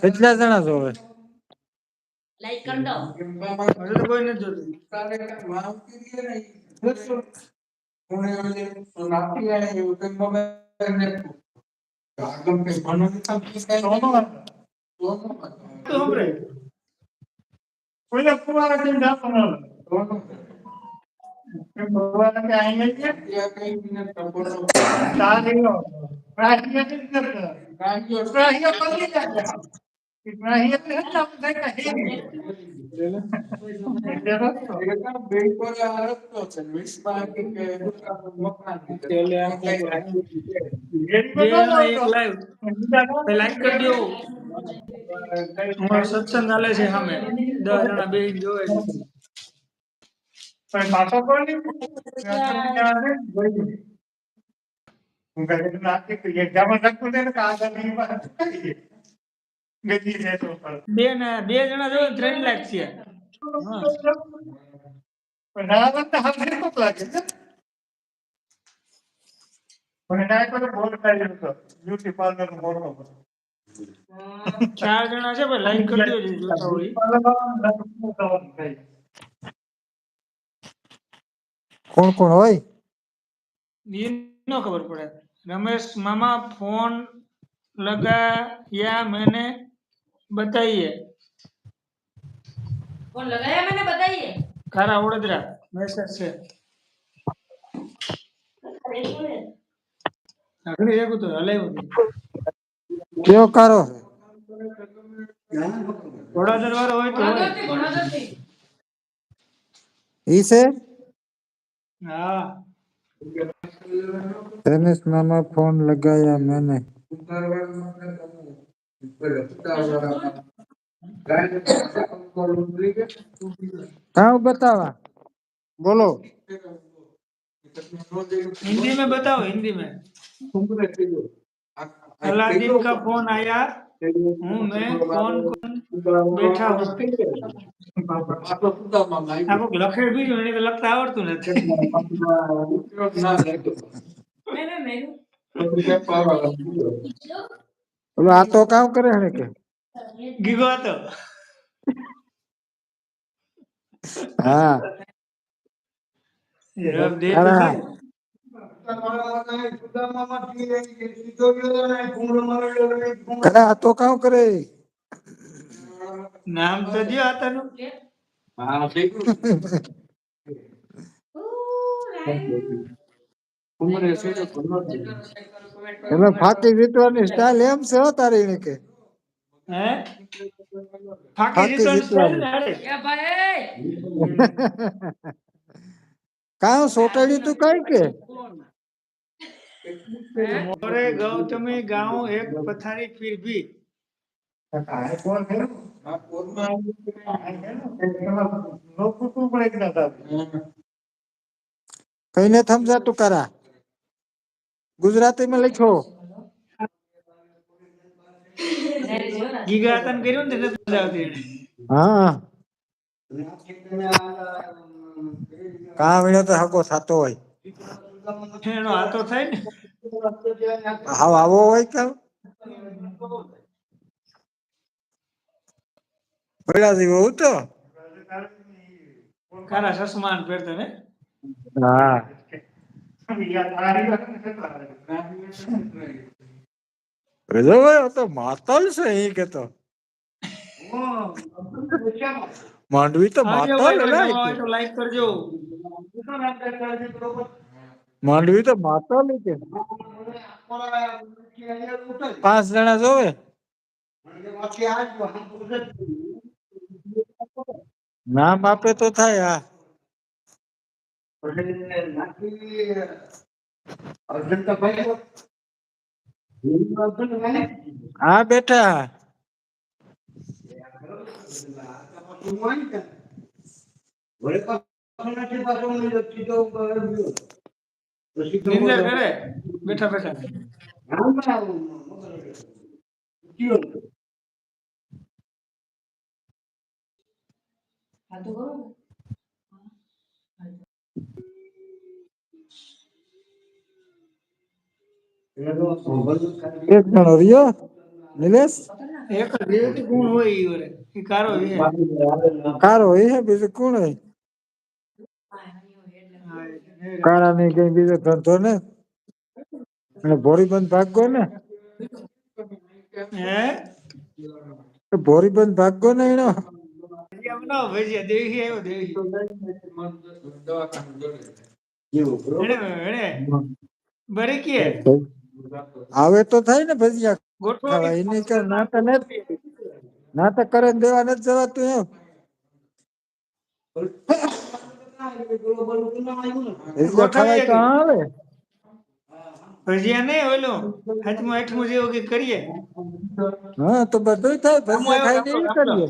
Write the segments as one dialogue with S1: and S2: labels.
S1: કેટલા જણા જોવે
S2: લાઈક કરી દો
S3: તો કોઈ નથી જોતું તો સાંભળે.
S4: કોઈને ફુવારા કેમ જાતો ન હોય? કેમ ફુવારા કે આઈને છે? તારી નો. પ્રાહ્ય નથી કરતા. પ્રાહ્ય પતી જાય. એ પ્રાહ્ય એટલે એટલે કે હે. એટલે રસ્તો. એની
S3: બે
S4: બધો
S3: જણા એક
S4: નહોતો.
S3: live.
S4: બીજા નો.
S3: ભાઈ like કરી દ્યો. અમારો સત્સંગ ચાલે છે સામે દસ જણા બે જોવે છે
S4: પાછો કોણ
S3: બે ને બે જણા ત્રણ લાખ છે. ચાર જણા છે ભાઈ લાઈક કરી.
S1: કોણ કોણ હોય?
S3: નો ખબર પડે. રમેશ મામા ફોન लगाया मैंने बताइए
S2: ફોન લગાયા મને બતાઈએ
S3: ખારા વડોદરા મેસેજ છે આગળ એક તો હલાવ્યું હતું.
S1: કયો કારો
S3: વડોદરા વાળો હોય તો હોય
S2: ભણોદરથી ભણોદરથી
S1: ઈ છે
S3: હા
S1: रमेश मामा फोन लगाया मैंने हाँ बतावा बोलो
S3: हिंदी में बताओ हिंदी में अलादीन का फोन आया हूँ मैं कौन कौन બેઠા હું આખું લખેડ બીજું એને તો લખતા આવડતું નથી
S2: મેં મેં મેં
S1: ઓલો આ તો કામ કરે છે કે
S3: ગીગો હતો
S1: હા
S3: રબ દે તો
S1: અરે. આ તો કામ કરે?
S3: નામ તો જો આતાનું
S1: તમે ફાકી વીટવાની સ્ટાઇલ એમ છે હો તારી કે?
S3: હે? ફાકી જીતવાની.
S2: એ ભાઈ!
S1: કાં સોટાડી તું કઈ કે?
S3: મોરે ગૌતમી ગાઉ એક પથારી ફિર ભી
S1: કઈને સમજાતું કરા. ગુજરાતીમાં લખ્યો
S3: ગીગા આતાને કર્યું ને તે એને.
S1: હા. કાં વીણો તો હકો થતો હોય.
S3: એનો હાથો થાય ને.
S1: હાવ આવો હોય કાં પડ્યા જેવો હું તો?
S3: કારા સસમાન પહેરતો ને?
S1: હા. તો માતાલ છે અહીં કે તો. માંડવી તો માતાલ
S3: તો like કરજો.
S1: માંડવી તો માતાલ કે પાંચ જણા જોવે નામ આપે તો થાય હા. હા બેઠા
S3: નિંદર કરે. બેઠા બેઠા.
S2: હા તો બરોબર.
S1: એક જણો રહ્યો? નિલેશ?
S3: એક ગુણ હોય ઈ વરે. ઈ કારો
S1: કારો બીજું કોણ હે
S3: હા, એ
S1: કાળા ની કઈ બીજો ધંધો ને? અને ભોરીબંધ ભાગો ને?
S3: હે?
S1: ભોરીબંધ ભાગો ને એનો? આવે તો થાય ને ભજીયા એની કે ના તો ને ના તો કરે દેવા નથી જવાતું એમ. ભજીયા ખાવાય તો આવે
S3: ભજીયા નહીં ઓલો હાથમાં આઠમું જેવું કે કરીએ
S1: હા તો બધું થાય ભજીયા ખાઈ ને ઈ કરીએ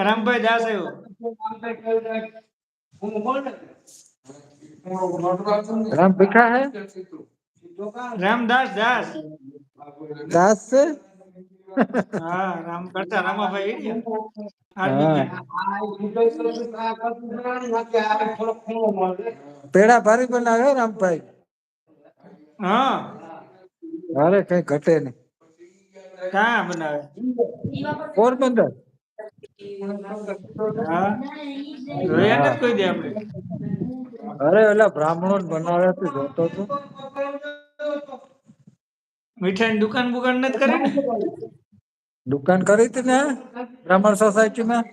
S3: રામભાઈ દાસ આવ્યો
S1: રામ ભીખા હે
S3: રામદાસ દાસ
S1: દાસ છે
S3: હા રામ કરતા રામાભાઈ એરિયા
S1: પેડા ભારી બનાવ્યો રામભાઈ?
S3: હા.
S1: અરે કઈ ઘટે નહીં.
S3: ક્યાં બનાવે?
S1: પોરબંદર.
S3: નથી કોઈ દે આપણે.
S1: અરે ઓલા બ્રાહ્મણો બનાવે તો જોતો તો.
S3: મીઠાઈની દુકાન બુકાન નથી કરી ને?
S1: દુકાન કરી હતી ને? બ્રાહ્મણ સોસાયટી માં.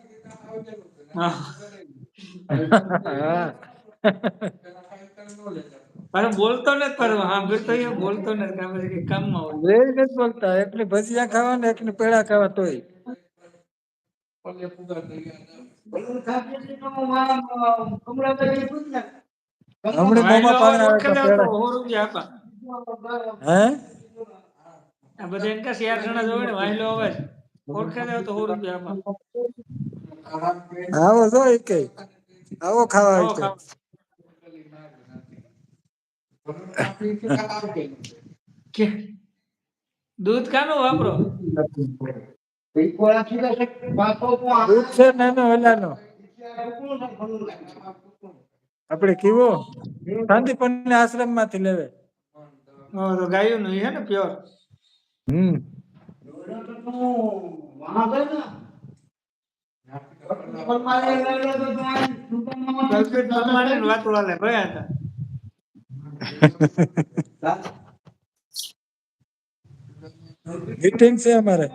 S3: અરે બોલતો નથી પર હા તો એ બોલતો નથી કામમાં
S1: એ નથી બોલતા એકને ભજીયા ખાવા ને એકને પેડા ખાવા તોય. હમણાં મોંમાં પાણી આવે હે?
S3: આ બધા એમ કે ચાર જણા જોવે ને વાયલો અવાજ ઓળખે જાવ તો સો રૂપિયા
S1: આવો જો કે. આવો ખાવા
S3: આવો
S1: હોય તો.
S3: ખાવા. કે? દૂધ કાનો વાપરો?
S1: દૂધ છે નાનો ઓલાનો. આપણે કીવો? શાંતિપુર આશ્રમમાંથી લેવે
S3: ગાયું નું હે ને પ્યોર.
S1: હમ. મીટિંગ છે અમારે.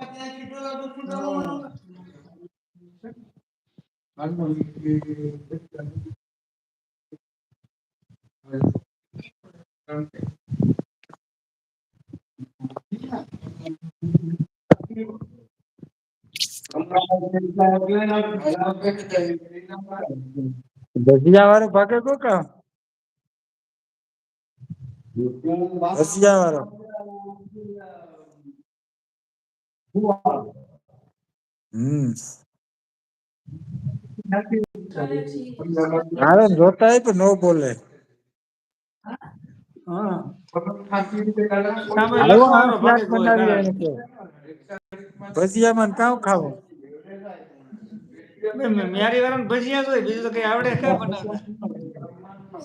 S1: ભજીયા વાળો ભાગે કો કા? ભજીયા વાળો હમ. હાલો જોતા પણ નો બોલે. કે. ભજીયામાં ને કાવ ખાવું
S3: મ્યારી વાળા ભજીયા જોઈ બીજું તો કઈ આવડે કઈ બનાવતા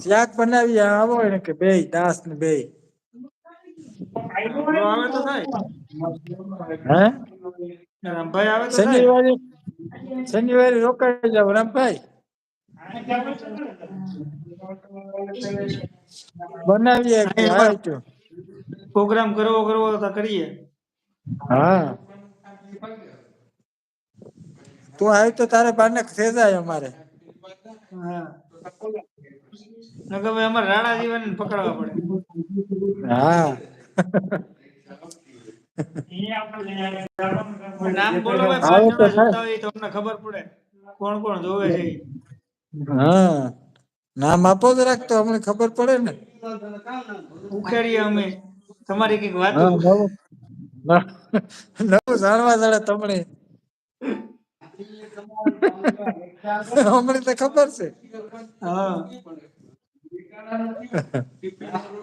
S1: શાક બનાવીએ આવો એને કે બે દાસ ને બે
S3: તો થાય
S1: હે
S3: રામભાઈ
S1: શનિવારે શનિવારે રોકાઈ જાવ રામભાઈ બનાવીએ.
S3: પ્રોગ્રામ કરવો કરવો તો કરીએ.
S1: હા. તું આવી તો તારે બાને જાય અમારે.
S3: હા. નકર ભાઈ અમારે રાણા જીવન પકડવા પડે.
S1: હા.
S3: નામ બોલો ભાઈ પાંચ જણા જોતા હોય તો અમને ખબર પડે. કોણ કોણ જોવે છે.
S1: હા. નામ આપો જરાક તો અમને ખબર પડે ને.
S3: ઉખેડીએ અમે. તમારી કંઈક વાત?
S1: નવું. જાણવા જડે તમને. અમને તો ખબર છે.
S3: હા.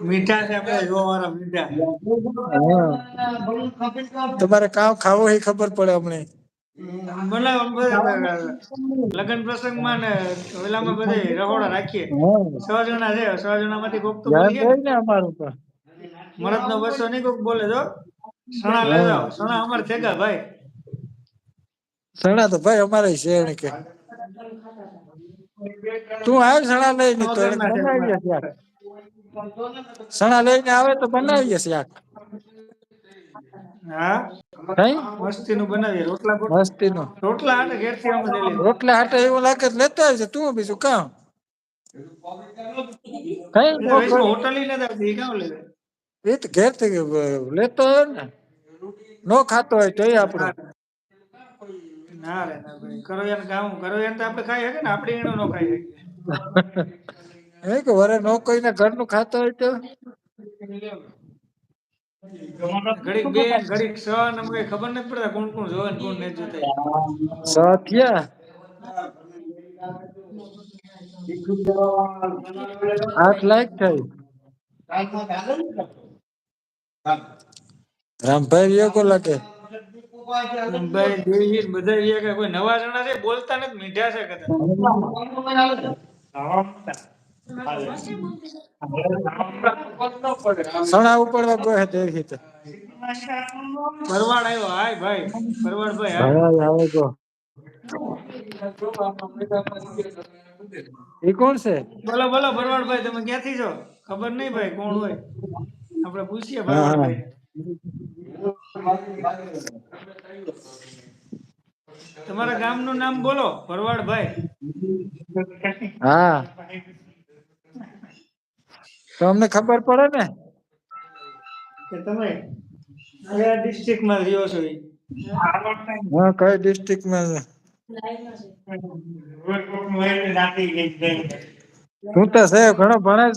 S3: મીઠા છે આપણે જોવા મીઠા.
S1: હા. તમારે કામ ખાવો એ ખબર પડે અમને.
S3: લગ્ન પ્રસંગમાં ને વેલામાં બધે રહોડા રાખીએ. સો જણા છે સો જણા માંથી કોક તો ને.
S1: ને તો.
S3: મરદ નો બસો નહીં કોક બોલે જો સણા લઈ જાઓ સણા અમારે થેગા ભાઈ.
S1: સણા તો ભાઈ અમારે છે એને કે. તું આવ સણા તો એને બનાવીએ શાક. સણા લઈને આવે તો બનાવીએ શાક.
S3: રોટલા હાટે
S1: એવું લાગે લેતા આવજે તું બીજું કામ? કઈ
S3: હોટલ
S1: એ તો ઘેરથી લેતો હોય ને. નો ખાતો હોય તો આપડે
S3: ના રે ના ભાઈ કરો યાર કામ કરો યાર તો આપણે ખાઈ શકીએ ને આપણે એનો નો ખાઈ શકીએ.
S1: એ કે વરે નો કોઈને ઘરનું ખાતો હોય તો?
S3: ઘડીક બે ઘડીક છ ને ખબર નથી પડતા કોણ કોણ જોવે કોણ નથી જોતા
S1: સાથિયા આઠ લાખ થઈ. રામભાઈ કો લાગે?
S3: રામભાઈ દેવી બધા કે કોઈ નવા જણા છે બોલતા નથી મીઠા છે કદાચ.
S1: સણા ઉપાડવા ગયો દેખી તો
S3: ભરવાડ આવ્યો હાય ભાઈ ભરવાડ ભાઈ હાય.
S1: આવે ગો એ કોણ છે?
S3: બોલો બોલો ભરવાડ ભાઈ તમે ક્યાંથી છો? ખબર નહીં ભાઈ કોણ હોય? આપણે પૂછીએ ભરવાડ. ભાઈ. તમારા ગામનું નામ બોલો ભરવાડ ભાઈ.
S1: હા. તો અમને ખબર પડે ને?
S3: કે તમે કયા ડિસ્ટ્રિક્ટમાં રહ્યો છો
S1: હા કઈ ડિસ્ટ્રિક્ટમાં? છે તું તો છે ઘણો ભણે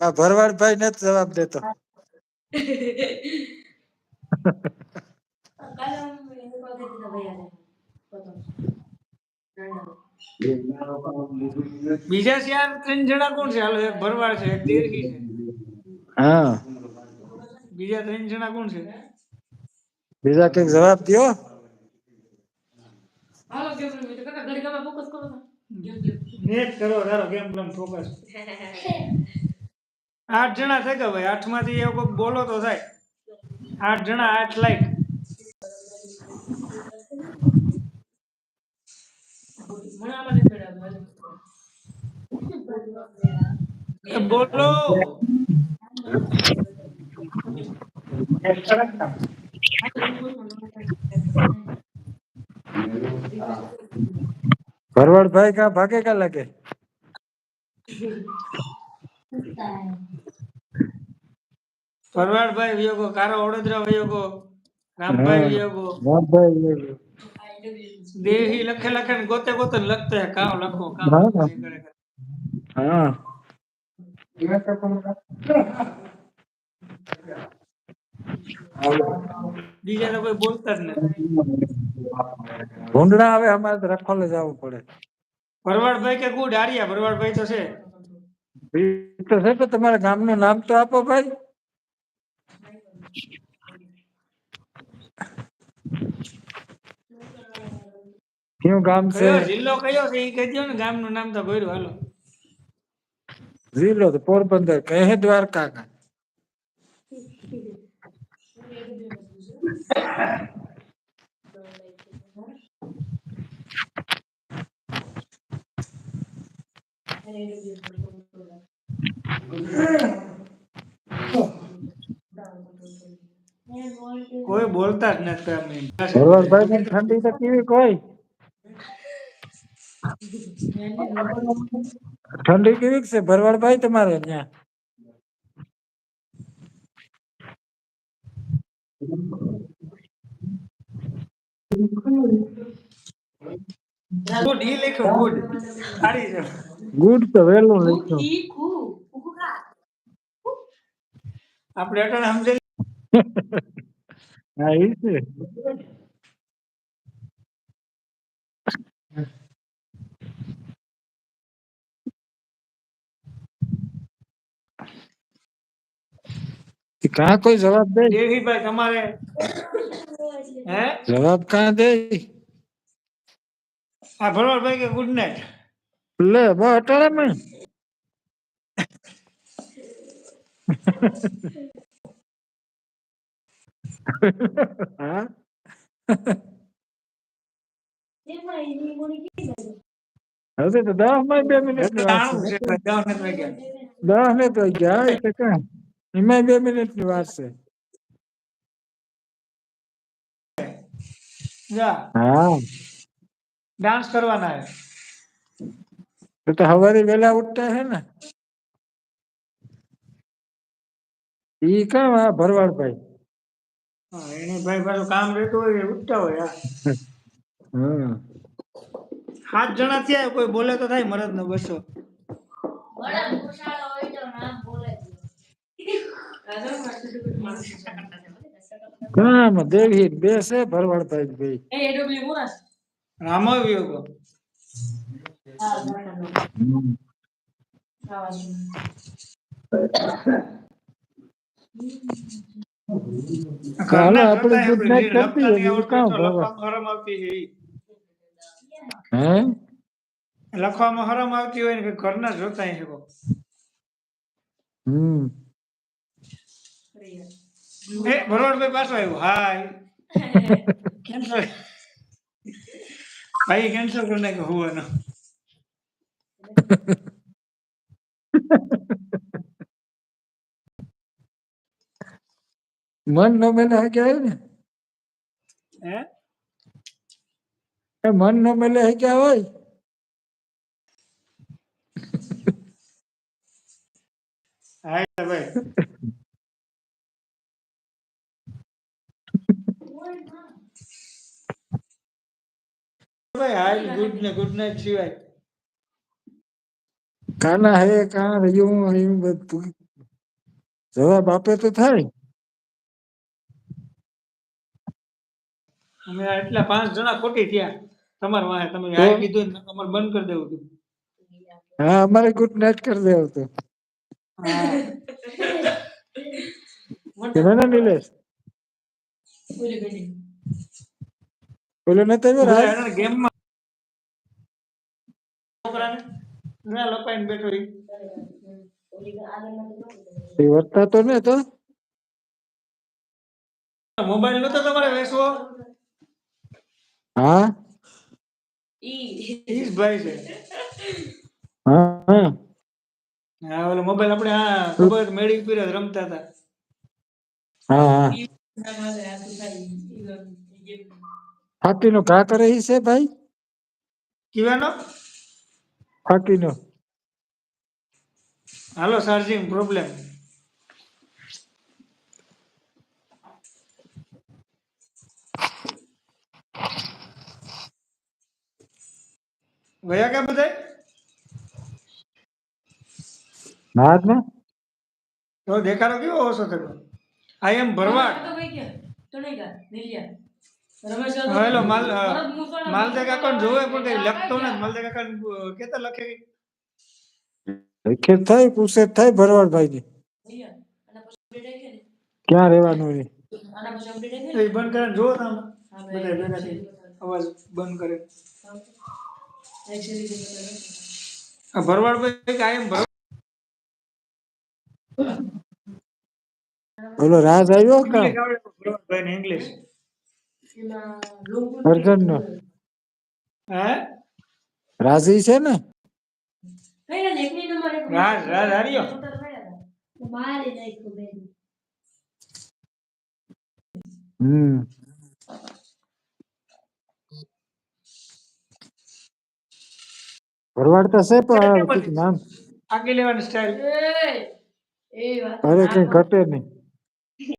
S1: આ ભરવાડ ભાઈ નથી જવાબ દેતો.
S2: કાલે હું ભાઈ.
S3: બીજા ચાર ત્રણ જણા કોણ છે? હાલો એક ભરવાડ છે એક દેરકી છે.
S1: હા.
S3: બીજા ત્રણ જણા કોણ છે?
S1: બીજા કંઈક જવાબ દો
S2: હાલો કેમ કાકા ઘડી ફોકસ કરો.
S3: નેટ કરો તારો ગેમ પ્લમ ફોકસ આઠ જણા થઈ ગયા ભાઈ? આઠમાંથી એવું બોલો તો થાય. આઠ જણા આઠ લાઈક
S2: મને આમાં નથી મેળવ્યું.
S3: બોલો
S1: ભરવાડ ભાઈ કા ભાગે કા લાગે
S3: ભરવાડભાઈ વિયોગો કારો વડોદરા વિયોગો રામભાઈ વિયોગો
S1: રામભાઈ
S3: દેહી લખે લખે ને ગોતે ગોતે લખતો હે કામ લખો કામ
S1: હા.
S3: બીજા કોઈ બોલતા જ નથી.
S1: ભૂંડણા હવે અમારે તો રખોલે જવું પડે.
S3: ભરવાડભાઈ કે ગુડ હારિયા ભરવાડભાઈ તો છે.
S1: તો છે તો તમારા ગામનું નામ તો આપો ભાઈ. કયું ગામ છે?
S3: જિલ્લો કયો છે? એ કહી દો ને ગામનું નામ તો ભર્યું હાલો.
S1: જિલ્લો તો પોરબંદર કહે દ્વારકા કા?
S3: કોઈ બોલતા જ નથી
S1: ઠંડી તો કેવી કોઈ? ઠંડી કેવી છે? ભરવાડભાઈ તમારે ત્યાં?
S3: ગુડ ઈ લખ્યું ગુડ. સારી છે.
S1: ગુડ તો વેલું લખ્યું
S2: તીખું. ઉભું ખા.
S3: આપણે અટાણે સમજે
S1: હા એ છે. ઈ કાં કોઈ જવાબ દે
S3: દેવીભાઈ તમારે હે
S1: જવાબ કાં દે
S3: આ ભરવાડભાઈ કે ગુડ નાઇટ
S1: લે બસ અટાણે માં હા
S2: એમાં એની મોની કેવી લાગે?
S1: હવે તો દસમાં બે મિનિટની વાત
S3: તાણું
S1: છે
S3: છે ભાઈ, દસ નથી વાગ્યા.
S1: દસ ને તો ગયા એ તો કાં. એમાં બે મિનિટની વાત છે હા
S3: ડાન્સ કરવાના હે
S1: તો તો હવારે વેલા ઉઠતા હે ને? ઈ કામ આ ભરવાડ ભાઈ
S3: હા, એને ભાઈ પાછું કામ રહેતું હોય એ ઉઠતા હોય હા.
S1: હમ.
S3: સાત જણા થયા કોઈ બોલે તો થાય મરદ ને બસો.
S2: હોય તો
S1: કામ દેવી બેસે ભરવાડતા ભરવાડ ભાઈ ભાઈ
S2: એ એડબ્લ્યુ મોરસ
S3: રામ વિયોગો. ઘરના
S1: આપણે
S3: લખતા
S1: કરતી હોય, કામ
S3: હરમ આવતી હે
S1: હે?
S3: લખવામાં હરમ આવતી હોય ને ઘરના જોતા હે શકો
S1: હમ.
S3: એ ભરવાડભાઈ પાછો આવ્યો. હાય. કેન્સલ ભાઈ કેન્સલ કરી નાખ્યો હોવાનો.
S1: મન નો મેલે હે કે ને?
S3: હે?
S1: એ મન નો મેલે હે કે હોય?
S3: હાય ભાઈ. ભાઈ હાય ગુડ ને ગુડ નાઇટ સિવાય
S1: કાના હે કાં રહ્યું એમ બધું? જવાબ આપે તો થાય.
S3: અમે એટલા પાંચ જણા ખોટી થયા. તમારે વાહે તમે આ કીધું ને તમારે બંધ કરી દેવું હતું.
S1: હા અમારે ગુડ નાઇટ કરી દેવું હતું. કેવાના નિલેશ?
S2: બોલ્યો બોલી.
S1: રાજ?
S3: ગેમમાં છોકરાને? ના લપાઈને બેઠો.
S1: એ વર્તા તો ને તો.
S3: મોબાઈલ નતો તમારે વેચવો?
S1: હા?
S2: ઈ.
S3: ભાઈ છે.
S1: હા. હા
S3: ઓલો મોબાઈલ આપણે આ ખબર મેળી પીરે રમતા હતા.
S1: હા હા.
S2: હાથી.
S1: ફાટીનો ઘા કરે છે ભાઈ?
S3: કીવાનો?
S1: ફાટીનો
S3: હાલો ચાર્જિંગ પ્રોબ્લેમ ગયા ક્યાં બધાય?
S1: ના જ ને.
S3: તો દેખાડો કેવો ઓછો થયો આઈ એમ ભરવાડ.
S2: તો નહીં ગયા? તો નહીં ગયા.
S3: હેલો, માલ, માલદે કાકા જોવે પણ કઈ લખતો ને માલદે કાકા કેતા લખે
S1: લખે થાય પૂછે થાય ભરવાડ ભાઈ ની? ક્યાં રહેવાનું એ?
S3: બંધ કરે જો તમે. બધા ભેગા થઈ અવાજ બંધ કરે. આ ભરવાડ ભાઈ કાયમ એમ ભરવાડ
S1: ઓલો રાજ આવ્યો કા?
S3: ભરવાડ ભાઈ ને ઇંગ્લિશ
S1: અર્જુનનો.
S3: હે?
S1: રાજી છે ને?
S3: રાજ? રાજ હાર્યો.
S1: હમ ભરવાડ તો છે પણ નામ?
S3: આગી લેવાની સ્ટાઇલ
S2: એ એ વાત.
S1: અરે કઈ ઘટે નહીં
S2: ભાઈ મારે નથી કરવું.
S3: રામ રામ
S2: તમે આપણું
S3: નારાયણ ભાઈ આપણું તને કહું
S2: શેષ કર
S3: દેખાડા હો
S2: તારે બહુ છે જી.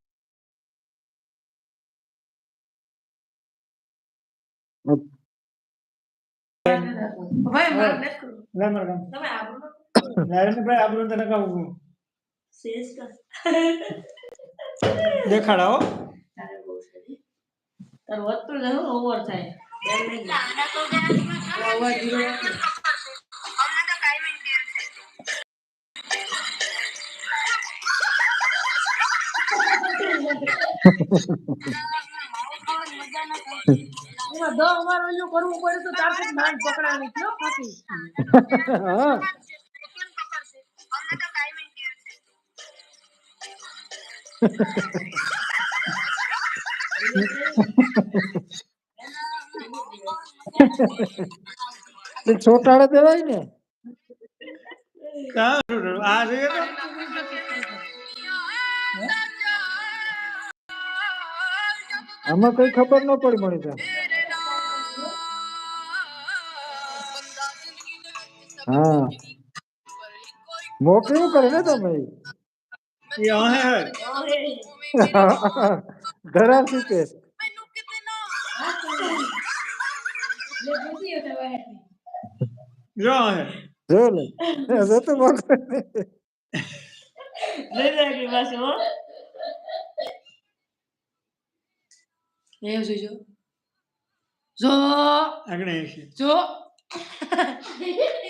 S2: તારું વધતું જાય હું ઓવર થાય એમ એમાં દહ વાર ઓલું કરવું પડે તો તારથી માંડ પકડાણી કયો ખાતી
S1: હા. એ ચોટાડે દેવાય ને?
S3: કાં આ
S1: આમાં કઈ ખબર ન પડી મળી હા. મોકલ્યું કરે ને તમે. ધરાવ
S2: હતા વાહેથી.
S3: જો
S1: લે. જો તો
S2: કે હો. એ જોજો જો.
S3: આગળ છે.
S2: જો. કા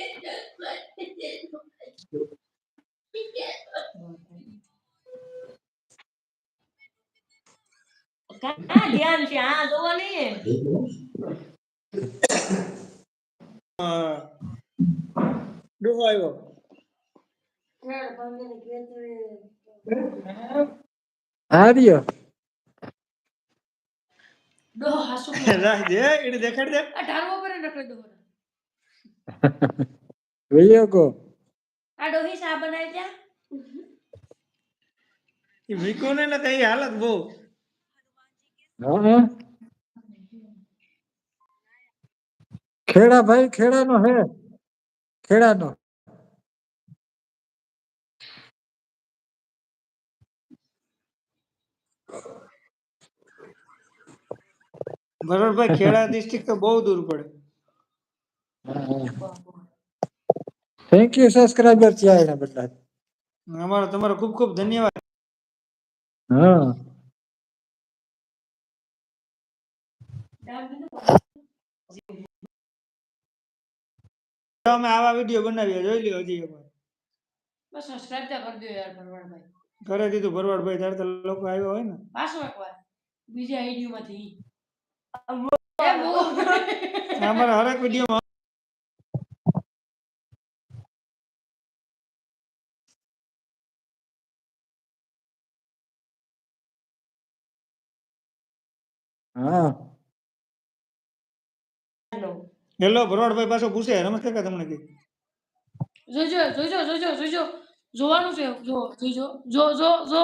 S2: ધ્યાન છે? આ જોવા નહીં.
S3: ડોહો આવ્યો.
S1: હાર્યો
S2: ડો હાસુ
S3: રાખ દે એને દેખાડી દે.
S2: આ ઢાળવો પર નકળી દો
S1: વૈયો
S2: આ ડોહી શા બનાવી ત્યાં
S3: એ વીકો ને ને કઈ હાલત બહુ.
S1: ખેડા ભાઈ ખેડાનો હે? ખેડાનો.
S3: ભરતભાઈ ખેડા ડિસ્ટ્રિક્ટ તો બહુ દૂર પડે.
S1: થેન્ક યુ સબસ્ક્રાઇબર થયા એના બદલા.
S3: અમારો તમારો ખૂબ ખૂબ ધન્યવાદ.
S1: હા.
S3: તો અમે આવા વીડિયો બનાવ્યા જોઈ લ્યો હજી એકવાર
S2: બસ સબસ્ક્રાઇબ તો કરી દો યાર ભરવાડભાઈ.
S3: કરે દીધું ભરવાડભાઈ ત્યારે તો લોકો આવ્યા હોય ને.
S2: પાછો એકવાર બીજા આઈડી માંથી
S3: અમારા હરેક વિડીયોમાં
S1: હા.
S3: હેલો. ભરવાડભાઈ પાછો પૂછે. રમેશ કાકા તમને કઈ
S2: જોજો જોજો જોજો જોજો. જોવાનું છે. જો જોજો. જો જો જો.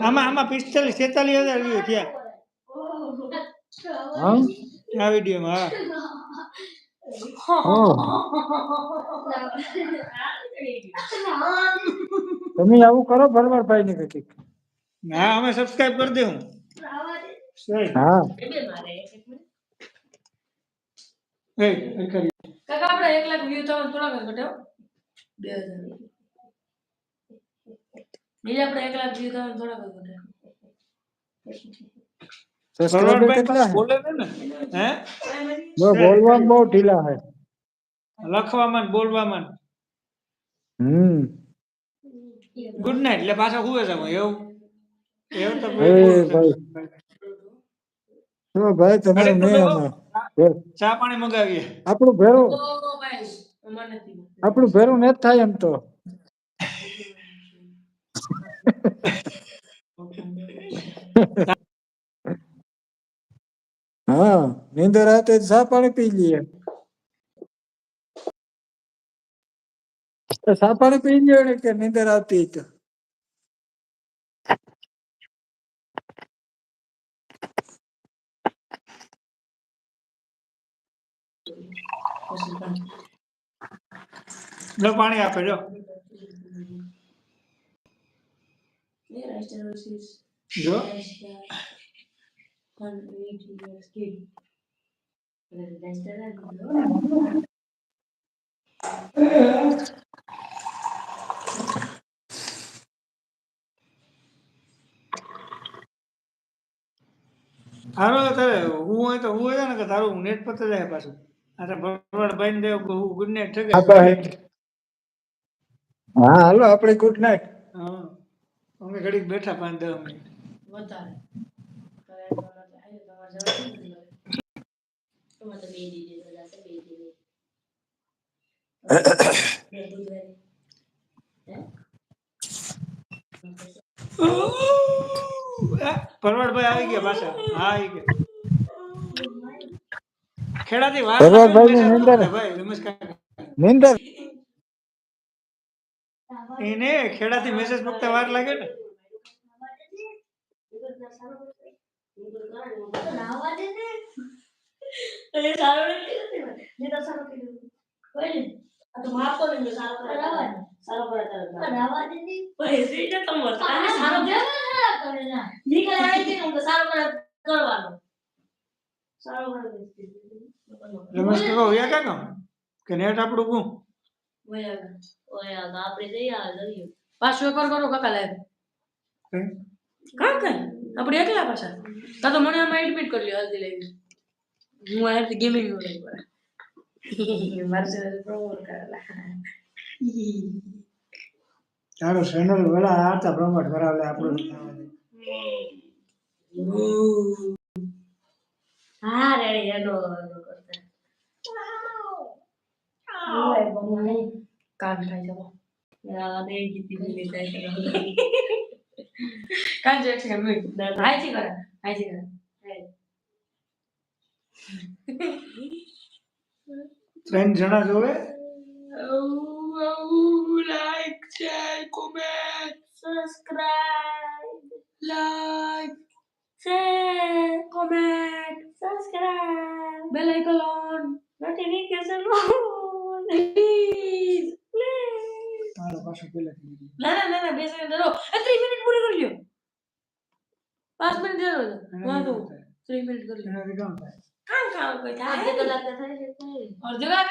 S3: આમાં આમાં પિસ્તાલીસ છેતાલીસ હજાર વ્યૂ થયા.
S1: હા?
S3: આ વિડીયોમાં હા.
S1: તમે આવું કરો ભરવાડભાઈ ને કંઈક.
S3: હા અમે સબસ્ક્રાઇબ કરી દેવું.
S1: હા.
S3: એ એ કરી.
S2: કાકા આપણે એક લાખ વ્યૂ થવાનું થોડાક જ ઘટ્યો બે હજાર. બીજા આપણે એક લાખ વ્યૂ થવાનું થોડાક જ ઘટ્યો
S1: સબસ્ક્રાઇબર
S3: ભરવાડભાઈ
S1: કેટલા હે?
S3: બોલે છે ને? હે?
S1: બહુ બોલવામાં બહુ ઢીલા હે.
S3: લખવામાં ને બોલવામાં
S1: હમ.
S3: ગુડ નાઇટ એટલે પાછા હુવે છે એવું? એવું તો
S1: ભાઈ. ભાઈ તમારું નહીં
S3: ચા પાણી મંગાવીએ.
S1: આપણું ભેરું.
S2: ઓ ભાઈ અમાર નથી
S1: આપણું ભેરું ને થાય એમ તો. હા નીંદર રાતે ચા પાણી પી લઈએ. તો ચા પાણી પી ગયો કે નીંદર આવતી તો
S3: પાણી આપે જો
S2: Yeah, I still receive
S3: જો
S2: hundred
S3: હારો તારે હું હોય તો હું હોય ને કે તારું નેટ પતે જાય પાછું. અરે તો ભરવાડ ભાઈ ને હું ગુડ નાઇટ ઠગે.
S1: હા હાલો આપણે ગુડ નાઇટ
S3: હા. અમે ઘડીક બેઠા પાંચ દસ મિનિટ.
S2: વધારે. તો એમ તમારે તો આયુ તમારે જવાનું નથી હવે. તમારે તો બે દી જેવું જશે, બે દી નહીં. બે બુધવારે. હે?
S3: પરવડભાઈ આવી ગયા પાછા હા આવી ગયા ખેડાથી વાત
S1: પરવડભાઈ ની
S3: message
S1: નિંદર.
S3: મોકલે ભાઈ નમસ્કાર
S1: નિંદર
S3: એને ખેડાથી મેસેજ મૂકતા વાર લાગે ને
S2: નાહવા દે ને. એ સારો નથી કર્યો ને. મેં તો સારો માફ કરો ને. નીકળે આવી હું સારો કરવાનો. સારો
S3: કે નો? કે નેટ આપણું કું?
S2: ઓયા ઓયા ગા. આપણે જઈ આ જઈએ.
S5: પાછું એકવાર કરો કાકા લાઈવ કાં કઈ? આપણે એકલા પાછા? તા તો મને આમાં એડમિટ કરી લ્યો હલ્દી લઈને. હું આ ગેમિંગનું લઈ પડે મારે પ્રમોટ કરેલા
S3: તારું શેનો વેલા આતા પ્રમોટ કરાવલે આપણું
S2: હા રેડી એનો એનો કરતા. ઓય બની
S5: કાન જવો.
S2: આ ગીતી બોલી જાય છે
S5: જે છે મેં હાઈ કરે હાઈ કરે
S3: ત્રણ જણા જોવે?
S5: Like share comment
S2: subscribe
S5: like
S2: share
S5: comment
S2: subscribe
S5: bell icon on
S2: notification
S5: please please
S3: મારો પાછો પેલાથી લીધી.
S5: ના ના ના ના બે સેકન્ડ ધરો એ ત્રીસ મિનિટ પૂરી કરી લ્યો પાંચ મિનિટ ધરો વાંધો ત્રીસ મિનિટ કરી લ્યો
S3: એનાથી કામ થાય
S5: કામ કામ કોઈ
S2: આજે
S5: થાય
S2: કલાક થાય છે
S5: અડધો કલાક